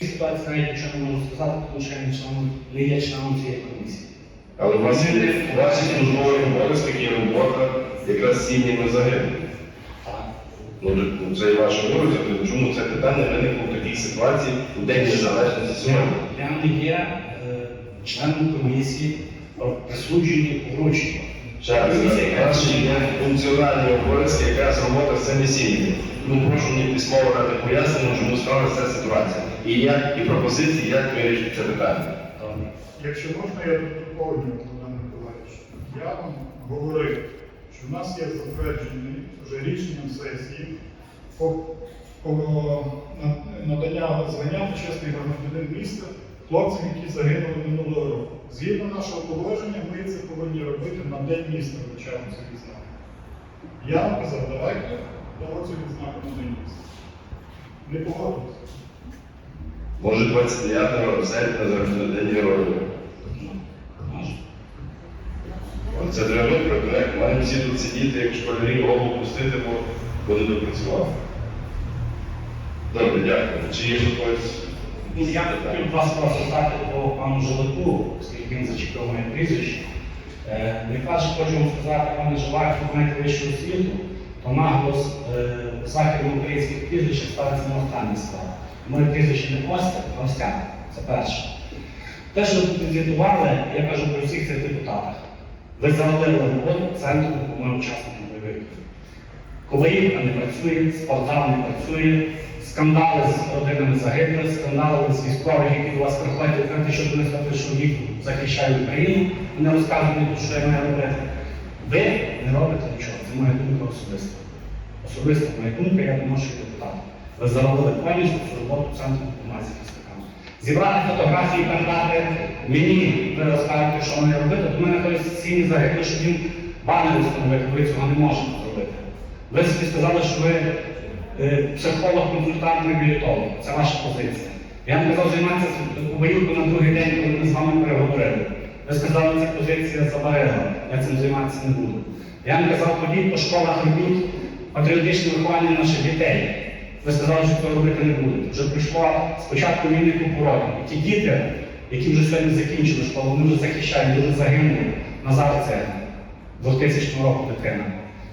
Ситуація навіть нічого не можу сказати, тому що я не членом- не є членом цієї комісії. Але у вас є у вас є і робота якраз сім'ями загиблих. Ну, це і ваш обов'язок, то чому це питання виникло в такій ситуації у День Незалежності сьогодні? Я не є е, членом комісії про присудження ваші є функціональні обов'язки, якраз робота з цими сім'ями. Ну, прошу мені письмово дати пояснення, чому сталася ця ситуація. І як, і пропозиції, як вирішити це питання. Якщо можна, я тут доповню, Богдан Миколаївич. Я вам говорив, що в нас є затверджений вже рішенням сесії по, по надання звання почесний громадянин міста хлопцям, які загинули минулого року. Згідно нашого положення, ми це повинні робити на день міста вручаємо цю відзнаку. Я казав, давайте дамо цю відзнаку на день міста. Не погодилися. Може, 29 серпня завжди День Героїв. Це треба проект. Маємо всі тут сидіти, як школярі голову пустити, бо вони допрацювали. Добре, дякую. Чи є хтось? Ну, Я хотів вас просто стати по пану Жолоку, оскільки він зачепив моє прізвище. Е, каже, хочу вам сказати, пане Жилак, ви маєте вищу освіту, то наголос е, західно українських прізвищ ставиться на останній склад. Моє прізвище не Остап, а Остян. Це перше. Те, що ви тут звітували, я кажу про всіх цих депутатах. Ви завалили роботу центру допомоги учасникам бойових. Дій. Не працює, спортзал не працює, скандали з родинами загиблих, скандали з військових, які до вас приходять, кажуть, що вони сказати, що їх захищають Україну, не розказують, що я маю робити. Ви не робите нічого, це моя думка особиста. Особиста моя думка, я доношу депутат. Ви заробили повністю цю роботу центру допомоги захисникам. Зібрати фотографії, передати мені, ви розкажете, що мені робити, до мене хтось сім'ї загибло, що він банер встановити, ви цього не можете зробити. Ви собі сказали, що ви е, психолог, консультант, реабілітолог. Це ваша позиція. Я вам казав займатися боївку на другий день, коли ми з вами переговорили. Ви сказали, ця позиція заварила, я цим займатися не буду. Я вам казав, ходіть по школах, робіть патріотичне виховання наших дітей. Ви сказали, що цього робити не будете. Вже прийшло спочатку війни купу років. І ті діти, які вже сьогодні закінчили школу, вони вже захищають, вже загинули. Назар це 2000 року дитина.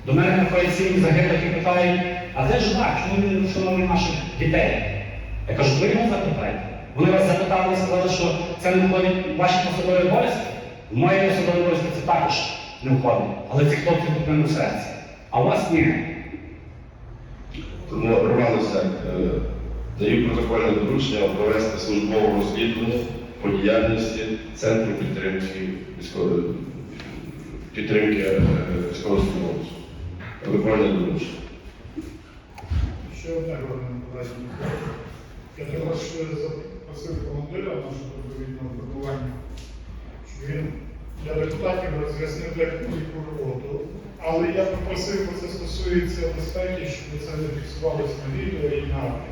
До мене приходять сім'ї загиблих і питають, а де ж так, чому він не вшановує наших дітей? Я кажу, ви його запитайте. Вони вас запитали і сказали, що це не входить в ваші посадові обов'язки. В мої посадові обов'язки це також не входить. Але ці хлопці мене в серці. А у вас ні. Тому Роман Лисак, е, даю протокольне доручення провести службове розслідування по діяльності Центру підтримки військової підтримки е, військовослужбовців. Протокольне доручення. Ще одне Богдан Миколаївич. Я також запросив командира нашого відповідного формування, щоб він для депутатів роз'яснив техніку роботу. Але я попросив, бо це стосується безпеки, щоб це не фіксувалося на відео і на.